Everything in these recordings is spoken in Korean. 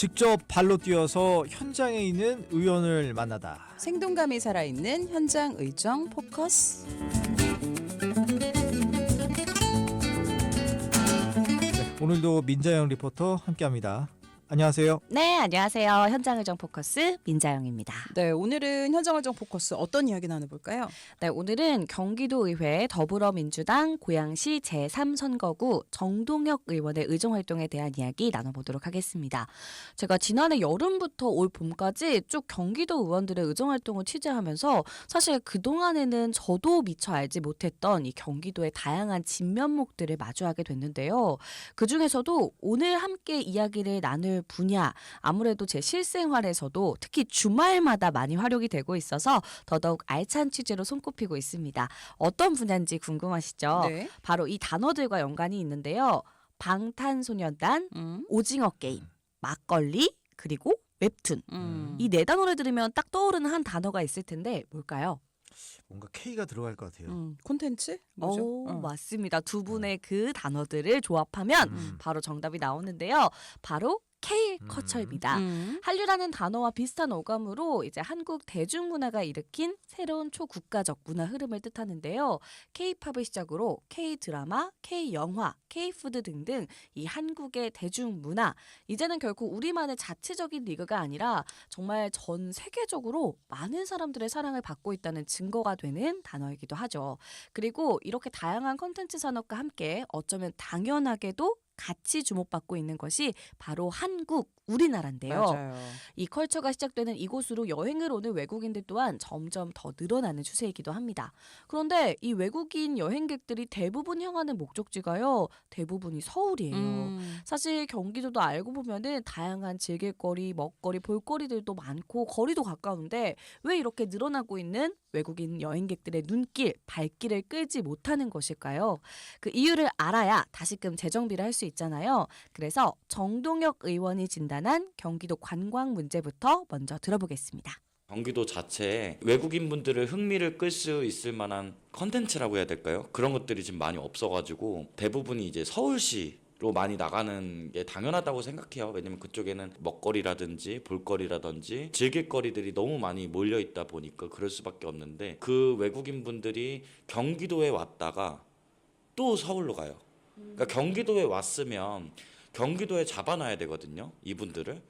직접 발로 뛰어서 현장에 있는 의원을 만나다. 생동감이 살아있는 현장 의정 포커스. 네, 오늘도 민자영 리포터 함께합니다. 안녕하세요. 네, 안녕하세요. 현장 의정 포커스 민자영입니다. 네, 오늘은 현장 의정 포커스 어떤 이야기 나눠볼까요? 네, 오늘은 경기도의회 더불어민주당 고양시 제3선거구 정동혁 의원의 의정 활동에 대한 이야기 나눠보도록 하겠습니다. 제가 지난해 여름부터 올 봄까지 쭉 경기도 의원들의 의정 활동을 취재하면서 사실 그동안에는 저도 미처 알지 못했던 이 경기도의 다양한 진면목들을 마주하게 됐는데요. 그 중에서도 오늘 함께 이야기를 나눌 분야 아무래도 제 실생활에서도 특히 주말마다 많이 활용이 되고 있어서 더더욱 알찬 취재로 손꼽히고 있습니다. 어떤 분야인지 궁금하시죠? 네. 바로 이 단어들과 연관이 있는데요. 방탄소년단, 음. 오징어 게임, 막걸리, 그리고 웹툰. 음. 이 네 단어를 들으면 딱 떠오르는 한 단어가 있을 텐데 뭘까요? 뭔가 K가 들어갈 것 같아요. 음. 콘텐츠? 뭐죠? 오, 어. 맞습니다. 두 분의 그 단어들을 조합하면 음. 바로 정답이 나오는데요. 바로 K 커처입니다. 음. 한류라는 단어와 비슷한 어감으로 이제 한국 대중문화가 일으킨 새로운 초국가적 문화 흐름을 뜻하는데요. K-팝을 시작으로 K-드라마, K-영화, K-푸드 등등 이 한국의 대중문화 이제는 결코 우리만의 자체적인 리그가 아니라 정말 전 세계적으로 많은 사람들의 사랑을 받고 있다는 증거가 되는 단어이기도 하죠. 그리고 이렇게 다양한 컨텐츠 산업과 함께 어쩌면 당연하게도 같이 주목받고 있는 것이 바로 한국, 우리나라인데요. 맞아요. 이 컬처가 시작되는 이곳으로 여행을 오는 외국인들 또한 점점 더 늘어나는 추세이기도 합니다. 그런데 이 외국인 여행객들이 대부분 향하는 목적지가요, 대부분이 서울이에요. 음. 사실 경기도도 알고 보면은 다양한 즐길거리, 먹거리, 볼거리들도 많고 거리도 가까운데 왜 이렇게 늘어나고 있는 외국인 여행객들의 눈길, 발길을 끌지 못하는 것일까요? 그 이유를 알아야 다시금 재정비를 할 수 있잖아요. 그래서 정동혁 의원이 진단 한 경기도 관광 문제부터 먼저 들어보겠습니다. 경기도 자체에 외국인분들의 흥미를 끌 수 있을 만한 컨텐츠라고 해야 될까요? 그런 것들이 지금 많이 없어가지고 대부분이 이제 서울시 로 많이 나가는 게 당연하다고 생각해요. 왜냐면 그쪽에는 먹거리라든지 볼거리라든지 즐길거리들이 너무 많이 몰려 있다 보니까 그럴 수밖에 없는데 그 외국인 분들이 경기도에 왔다가 또 서울로 가요. 그러니까 경기도에 왔으면 경기도에 잡아놔야 되거든요. 이분들을.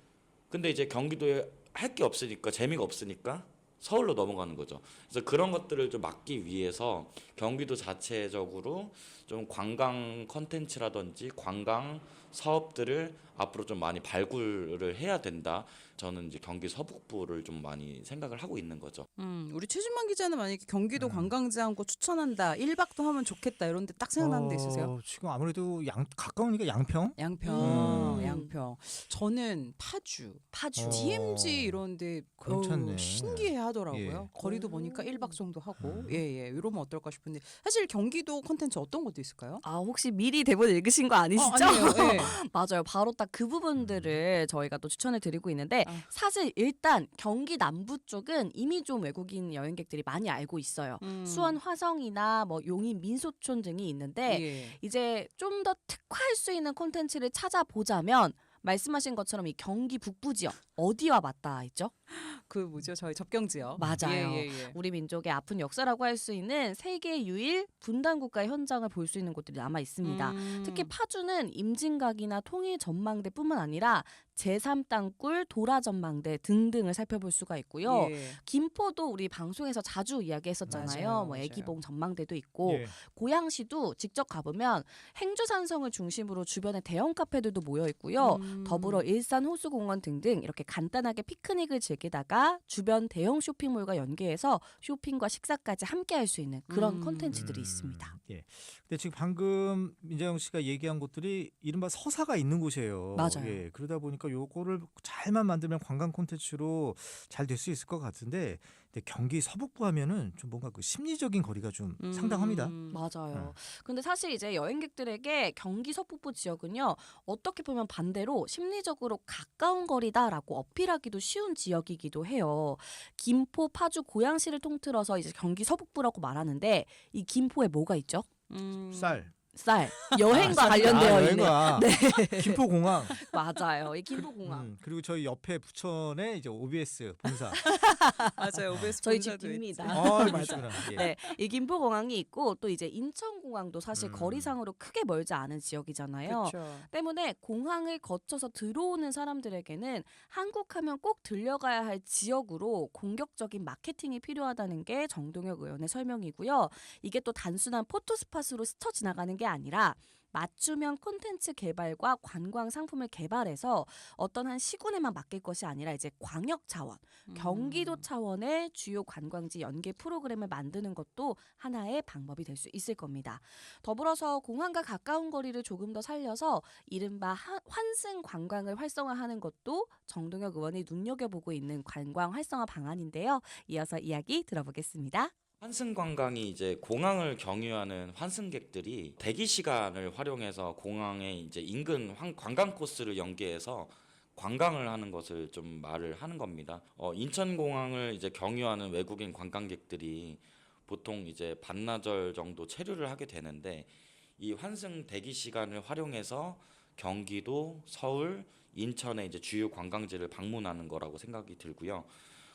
근데 이제 경기도에 할 게 없으니까 재미가 없으니까 서울로 넘어가는 거죠. 그래서 그런 것들을 좀 막기 위해서 경기도 자체적으로 좀 관광 컨텐츠라든지 관광 사업들을 앞으로 좀 많이 발굴을 해야 된다. 저는 이제 경기 서북부를 좀 많이 생각을 하고 있는 거죠. 음. 우리 최진만 기자는 만약에 경기도 음. 관광지 한곳 추천한다. 1박도 하면 좋겠다. 이런 데 딱 생각나는 데 있으세요? 어, 지금 아무래도 양 가까우니까 양평. 양평, 음. 양평. 저는 파주, 파주. 어. DMZ 이런 데 괜찮네. 신기해 하더라고요. 예. 거리도 오. 보니까 1박 정도 하고. 음. 예, 예. 이러면 어떨까 싶은데. 사실 경기도 콘텐츠 어떤 것도 있을까요? 아 혹시 미리 대본 읽으신 거 아니시죠? 어, 아니에요. 예. 맞아요. 바로 딱 그 부분들을 저희가 또 추천을 드리고 있는데 아. 사실 일단 경기 남부 쪽은 이미 좀 외국인 여행객들이 많이 알고 있어요. 음. 수원 화성이나 뭐 용인 민소촌 등이 있는데 예. 이제 좀 더 특화할 수 있는 콘텐츠를 찾아보자면 말씀하신 것처럼 이 경기 북부 지역 어디와 맞닿아 있죠? 그 뭐죠? 저희 접경지요. 맞아요. 예, 예, 예. 우리 민족의 아픈 역사라고 할 수 있는 세계 유일 분단 국가 현장을 볼 수 있는 곳들이 남아 있습니다. 음. 특히 파주는 임진각이나 통일 전망대뿐만 아니라 제3땅굴 도라 전망대 등등을 살펴볼 수가 있고요. 예. 김포도 우리 방송에서 자주 이야기했었잖아요. 맞아요, 뭐. 애기봉 전망대도 있고 예. 고양시도 직접 가보면 행주산성을 중심으로 주변에 대형 카페들도 모여 있고요. 음. 더불어 일산 호수공원 등등 이렇게 간단하게 피크닉을 즐기다가 주변 대형 쇼핑몰과 연계해서 쇼핑과 식사까지 함께 할 수 있는 그런 음. 컨텐츠들이 음, 있습니다. 예. 근데 지금 방금 민자영 씨가 얘기한 곳들이 이른바 서사가 있는 곳이에요. 맞아요. 예. 그러다 보니까 요거를 잘만 만들면 관광 콘텐츠로 잘 될 수 있을 것 같은데 근데 경기 서북부 하면은 좀 뭔가 그 심리적인 거리가 좀 음. 상당합니다. 맞아요. 근데 사실 이제 여행객들에게 경기 서북부 지역은요 어떻게 보면 반대로 심리적으로 가까운 거리다라고 어필하기도 쉬운 지역이기도 해요. 김포, 파주, 고양시를 통틀어서 이제 경기 서북부라고 말하는데 이 김포에 뭐가 있죠? 음. 쌀. 쌀 여행과 관련되어 아, 있는 여행과 김포공항 맞아요. 이 김포공항. 음, 그리고 저희 옆에 부천에 이제 OBS 본사. 맞아요. OBS 저희 집 본사도 뒤입니다. 있죠. 아. 예. 네, 이 김포공항이 있고 또 이제 인천공항도 사실 음. 거리상으로 크게 멀지 않은 지역이잖아요. 그렇죠. 때문에 공항을 거쳐서 들어오는 사람들에게는 한국하면 꼭 들려가야 할 지역으로 공격적인 마케팅이 필요하다는 게 정동혁 의원의 설명이고요. 이게 또 단순한 포토 스팟으로 스쳐 지나가는 게 아니라 맞춤형 콘텐츠 개발과 관광 상품을 개발해서 어떤 한 시군에만 맡길 것이 아니라 이제 광역 차원, 경기도 음. 차원의 주요 관광지 연계 프로그램을 만드는 것도 하나의 방법이 될 수 있을 겁니다. 더불어서 공항과 가까운 거리를 조금 더 살려서 이른바 하- 환승 관광을 활성화하는 것도 정동혁 의원이 눈여겨보고 있는 관광 활성화 방안인데요. 이어서 이야기 들어보겠습니다. 환승 관광이 이제 공항을 경유하는 환승객들이 대기 시간을 활용해서 공항에 이제 인근 환- 관광 코스를 연계해서 관광을 하는 것을 좀 말을 하는 겁니다. 어, 인천공항을 이제 경유하는 외국인 관광객들이 보통 이제 반나절 정도 체류를 하게 되는데 이 환승 대기 시간을 활용해서 경기도, 서울, 인천의 이제 주요 관광지를 방문하는 거라고 생각이 들고요.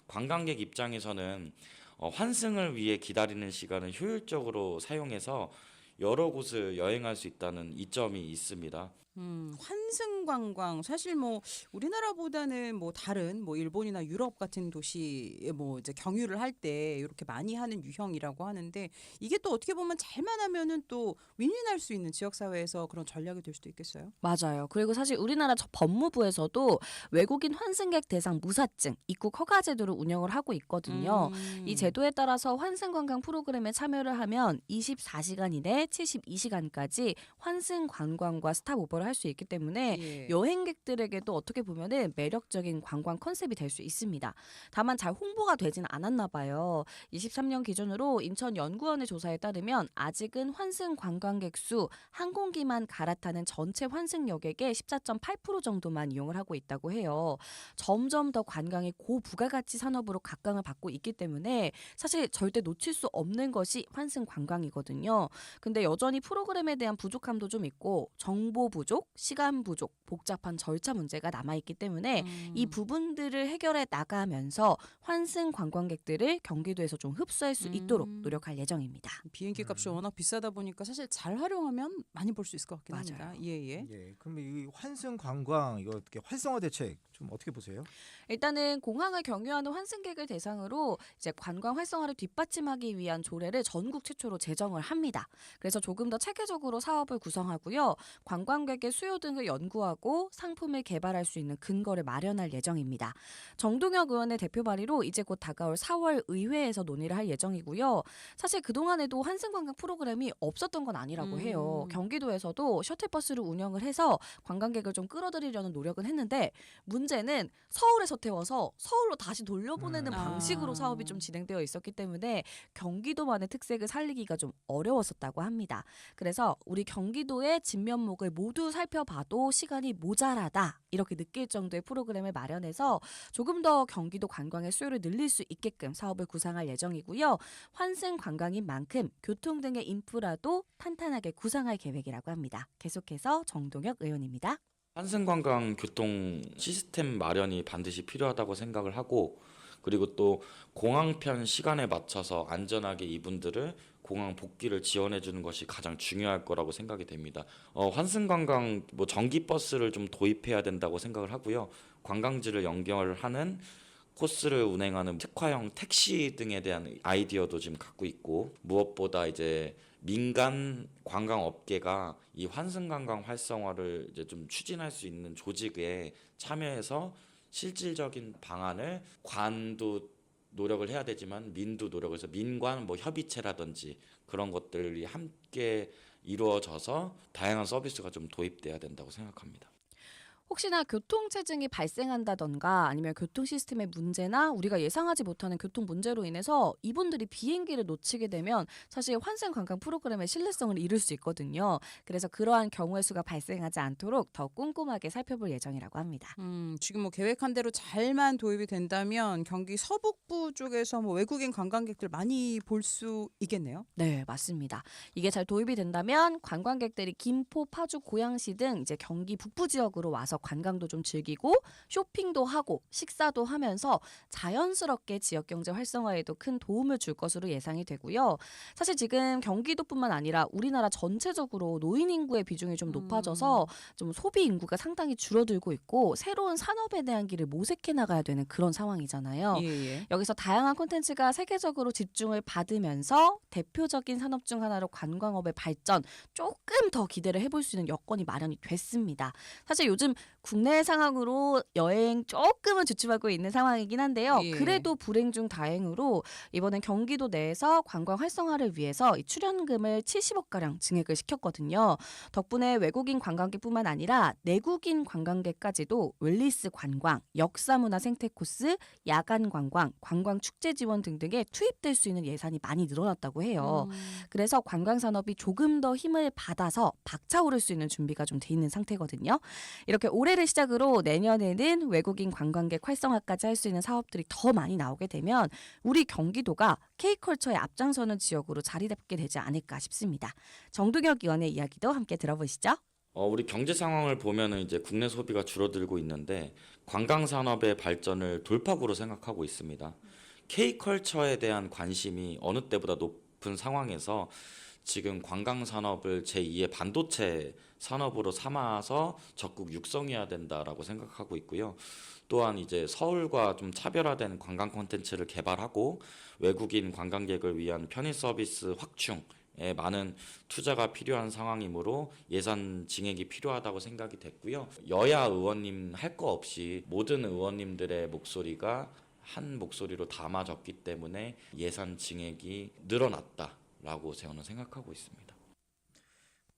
관광객 입장에서는 어, 환승을 위해 기다리는 시간을 효율적으로 사용해서 여러 곳을 여행할 수 있다는 이점이 있습니다. 음, 환승 관광 사실 뭐 우리나라보다는 뭐 다른 뭐 일본이나 유럽 같은 도시에 뭐 이제 경유를 할 때 이렇게 많이 하는 유형이라고 하는데 이게 또 어떻게 보면 잘만 하면은 또 윈윈할 수 있는 지역 사회에서 그런 전략이 될 수도 있겠어요. 맞아요. 그리고 사실 우리나라 저 법무부에서도 외국인 환승객 대상 무사증 입국 허가 제도를 운영을 하고 있거든요. 음. 이 제도에 따라서 환승 관광 프로그램에 참여를 하면 24시간 이내 72시간까지 환승 관광과 스탑오버를 할 수 있기 때문에 예. 여행객들에게도 어떻게 보면은 매력적인 관광 컨셉이 될 수 있습니다. 다만 잘 홍보가 되지는 않았나 봐요. 23년 기준으로 인천 연구원의 조사에 따르면 아직은 환승 관광객 수 항공기만 갈아타는 전체 환승 여객의 14.8% 정도만 이용을 하고 있다고 해요. 점점 더 관광이 고부가가치 산업으로 각광을 받고 있기 때문에 사실 절대 놓칠 수 없는 것이 환승 관광이거든요. 근데 여전히 프로그램에 대한 부족함도 좀 있고 정보 부족, 시간 부족, 복잡한 절차 문제가 남아 있기 때문에 음. 이 부분들을 해결해 나가면서 환승 관광객들을 경기도에서 좀 흡수할 수 있도록 음. 노력할 예정입니다. 비행기 값이 음. 워낙 비싸다 보니까 사실 잘 활용하면 많이 볼수 있을 것 같긴 맞아요. 합니다. 예, 예. 예. 그럼 이 환승 관광 이거 어떻게 활성화 대책 좀 어떻게 보세요? 일단은 공항을 경유하는 환승객을 대상으로 이제 관광 활성화를 뒷받침하기 위한 조례를 전국 최초로 제정을 합니다. 그래서 조금 더 체계적으로 사업을 구성하고요. 관광객의 수요 등을 연구하고 상품을 개발할 수 있는 근거를 마련할 예정입니다. 정동혁 의원의 대표 발의로 이제 곧 다가올 4월 의회에서 논의를 할 예정이고요. 사실 그동안에도 환승 관광 프로그램이 없었던 건 아니라고 음. 해요. 경기도에서도 셔틀버스를 운영을 해서 관광객을 좀 끌어들이려는 노력은 했는데 문 제는 서울에서 태워서 서울로 다시 돌려보내는 음. 방식으로 아. 사업이 좀 진행되어 있었기 때문에 경기도만의 특색을 살리기가 좀 어려웠었다고 합니다. 그래서 우리 경기도의 진면목을 모두 살펴봐도 시간이 모자라다 이렇게 느낄 정도의 프로그램을 마련해서 조금 더 경기도 관광의 수요를 늘릴 수 있게끔 사업을 구상할 예정이고요. 환승 관광인 만큼 교통 등의 인프라도 탄탄하게 구상할 계획이라고 합니다. 계속해서 정동혁 의원입니다. 환승 관광 교통 시스템 마련이 반드시 필요하다고 생각을 하고 그리고 또 공항편 시간에 맞춰서 안전하게 이분들을 공항 복귀를 지원해 주는 것이 가장 중요할 거라고 생각이 됩니다. 어, 환승 관광 뭐 전기 버스를 좀 도입해야 된다고 생각을 하고요. 관광지를 연결하는 코스를 운행하는 특화형 택시 등에 대한 아이디어도 지금 갖고 있고 무엇보다 이제 민간 관광 업계가 이 환승 관광 활성화를 이제 좀 추진할 수 있는 조직에 참여해서 실질적인 방안을 관도 노력을 해야 되지만 민도 노력을 해서 민관 뭐 협의체라든지 그런 것들이 함께 이루어져서 다양한 서비스가 좀 도입돼야 된다고 생각합니다. 혹시나 교통체증이 발생한다던가 아니면 교통 시스템의 문제나 우리가 예상하지 못하는 교통 문제로 인해서 이분들이 비행기를 놓치게 되면 사실 환승 관광 프로그램의 신뢰성을 잃을 수 있거든요. 그래서 그러한 경우의 수가 발생하지 않도록 더 꼼꼼하게 살펴볼 예정이라고 합니다. 음, 지금 뭐 계획한 대로 잘만 도입이 된다면 경기 서북부 쪽에서 뭐 외국인 관광객들 많이 볼 수 있겠네요. 네, 맞습니다. 이게 잘 도입이 된다면 관광객들이 김포, 파주, 고양시 등 이제 경기 북부 지역으로 와서 관광도 좀 즐기고 쇼핑도 하고 식사도 하면서 자연스럽게 지역 경제 활성화에도 큰 도움을 줄 것으로 예상이 되고요. 사실 지금 경기도뿐만 아니라 우리나라 전체적으로 노인 인구의 비중이 좀 높아져서 좀 소비 인구가 상당히 줄어들고 있고 새로운 산업에 대한 길을 모색해 나가야 되는 그런 상황이잖아요. 예, 예. 여기서 다양한 콘텐츠가 세계적으로 집중을 받으면서 대표적인 산업 중 하나로 관광업의 발전 조금 더 기대를 해볼 수 있는 여건이 마련이 됐습니다. 사실 요즘 국내 상황으로 여행 조금은 주춤하고 있는 상황이긴 한데요. 예. 그래도 불행 중 다행으로 이번엔 경기도 내에서 관광 활성화를 위해서 이 출연금을 70억 가량 증액을 시켰거든요. 덕분에 외국인 관광객뿐만 아니라 내국인 관광객까지도 웰리스 관광, 역사문화 생태 코스, 야간 관광, 관광 축제 지원 등등에 투입될 수 있는 예산이 많이 늘어났다고 해요. 음. 그래서 관광 산업이 조금 더 힘을 받아서 박차오를 수 있는 준비가 좀 돼 있는 상태거든요. 이렇게 올해를 시작으로 내년에는 외국인 관광객 활성화까지 할 수 있는 사업들이 더 많이 나오게 되면 우리 경기도가 K컬처의 앞장서는 지역으로 자리 잡게 되지 않을까 싶습니다. 정두경 의원의 이야기도 함께 들어보시죠. 어, 우리 경제 상황을 보면은 이제 국내 소비가 줄어들고 있는데 관광 산업의 발전을 돌파구로 생각하고 있습니다. K컬처에 대한 관심이 어느 때보다 높은 상황에서 지금 관광 산업을 제2의 반도체 산업으로 삼아서 적극 육성해야 된다라고 생각하고 있고요. 또한 이제 서울과 좀 차별화된 관광 콘텐츠를 개발하고 외국인 관광객을 위한 편의 서비스 확충 에 많은 투자가 필요한 상황이므로 예산 증액이 필요하다고 생각이 됐고요. 여야 의원님 할 거 없이 모든 의원님들의 목소리가 한 목소리로 담아졌기 때문에 예산 증액이 늘어났다라고 저는 생각하고 있습니다.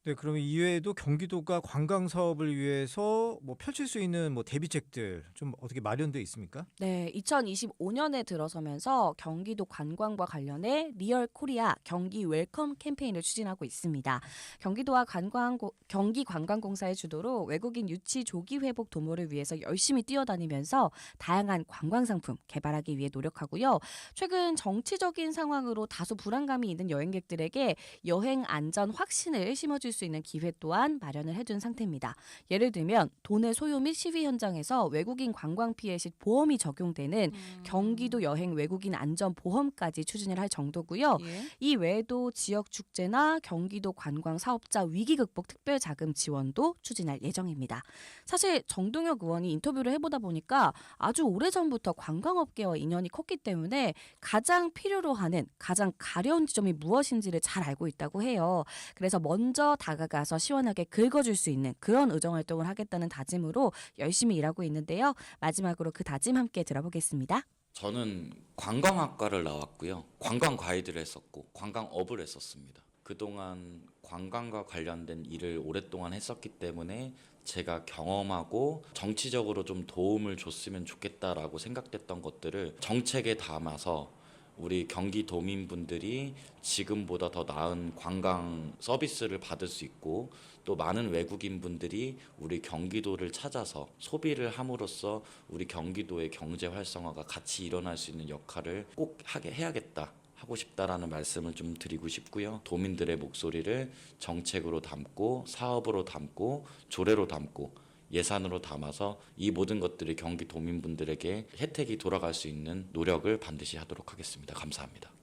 네, 그러면 이외에도 경기도가 관광 사업을 위해서 뭐 펼칠 수 있는 뭐 대비책들 좀 어떻게 마련돼 있습니까? 네, 2025년에 들어서면서 경기도 관광과 관련해 리얼 코리아 경기 웰컴 캠페인을 추진하고 있습니다. 경기도와 관광 경기 관광공사의 주도로 외국인 유치 조기 회복 도모를 위해서 열심히 뛰어다니면서 다양한 관광 상품 개발하기 위해 노력하고요. 최근 정치적인 상황으로 다소 불안감이 있는 여행객들에게 여행 안전 확신을 심어줄 수 있는 기회 또한 마련을 해둔 상태입니다. 예를 들면 돈의 소요 및 시위 현장에서 외국인 관광 피해 시 보험이 적용되는 경기도 여행 외국인 안전 보험까지 추진을 할 정도고요. 예. 이 외에도 지역 축제나 경기도 관광 사업자 위기 극복 특별 자금 지원도 추진할 예정입니다. 사실 정동혁 의원이 인터뷰를 해보다 보니까 아주 오래 전부터 관광업계와 인연이 컸기 때문에 가장 필요로 하는 가장 가려운 지점이 무엇인지를 잘 알고 있다고 해요. 그래서 먼저 다가가서 시원하게 긁어줄 수 있는 그런 의정 활동을 하겠다는 다짐으로 열심히 일하고 있는데요. 마지막으로 그 다짐 함께 들어보겠습니다. 저는 관광학과를 나왔고요. 관광 가이드를 했었고 관광업을 했었습니다. 그동안 관광과 관련된 일을 오랫동안 했었기 때문에 제가 경험하고 정치적으로 좀 도움을 줬으면 좋겠다라고 생각됐던 것들을 정책에 담아서 우리 경기 도민분들이 지금보다 더 나은 관광 서비스를 받을 수 있고 또 많은 외국인 분들이 우리 경기도를 찾아서 소비를 함으로써 우리 경기도의 경제 활성화가 같이 일어날 수 있는 역할을 꼭 하게 해야겠다. 하고 싶다라는 말씀을 좀 드리고 싶고요. 도민들의 목소리를 정책으로 담고 사업으로 담고 조례로 담고 예산으로 담아서 이 모든 것들이 경기 도민분들에게 혜택이 돌아갈 수 있는 노력을 반드시 하도록 하겠습니다. 감사합니다.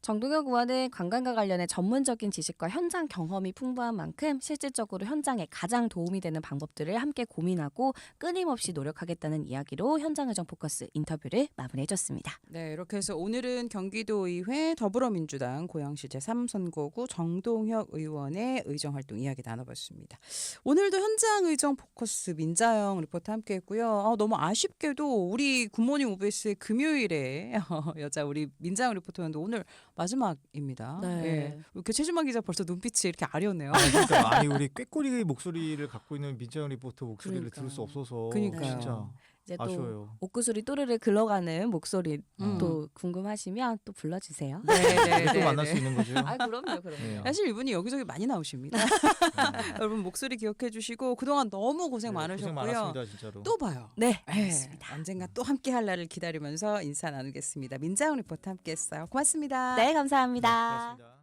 정동혁 의원은 관광과 관련해 전문적인 지식과 현장 경험이 풍부한 만큼 실질적으로 현장에 가장 도움이 되는 방법들을 함께 고민하고 끊임없이 노력하겠다는 이야기로 현장 의정 포커스 인터뷰를 마무리해줬습니다. 네, 이렇게 해서 오늘은 경기도의회 더불어민주당 고양시 제 3선거구 정동혁 의원의 의정 활동 이야기 나눠봤습니다. 오늘도 현장 의정 포커스 민자영 리포터 함께했고요. 아, 너무 아쉽게도 우리 굿모닝 오베스의 금요일에 여자 우리 민자영 리포터였는데 오늘 마지막입니다. 네. 예. 이렇게 최진만 기자 벌써 눈빛이 이렇게 아련해요. 아니, 그러니까 아니 우리 꾀꼬리의 목소리를 갖고 있는 민정현 리포터 목소리를 그러니까. 들을 수 없어서 그러니까요. 진짜 이제 또 아쉬워요. 옥구슬이 또르르 글러가는 목소리 음. 또 궁금하시면 또 불러주세요. 네, 네, 또 네, 만날 네. 수 있는 거죠. 아 그럼요, 그럼요. 네. 사실 이분이 여기저기 많이 나오십니다. 음. 여러분 목소리 기억해 주시고 그동안 너무 고생 네, 많으셨고요. 고생 많았습니다 진짜로. 또 봐요. 네, 네, 알겠습니다. 언젠가 또 함께 할 날을 기다리면서 인사 나누겠습니다. 민자영 리포터 함께했어요. 고맙습니다. 네, 감사합니다. 네, 고맙습니다.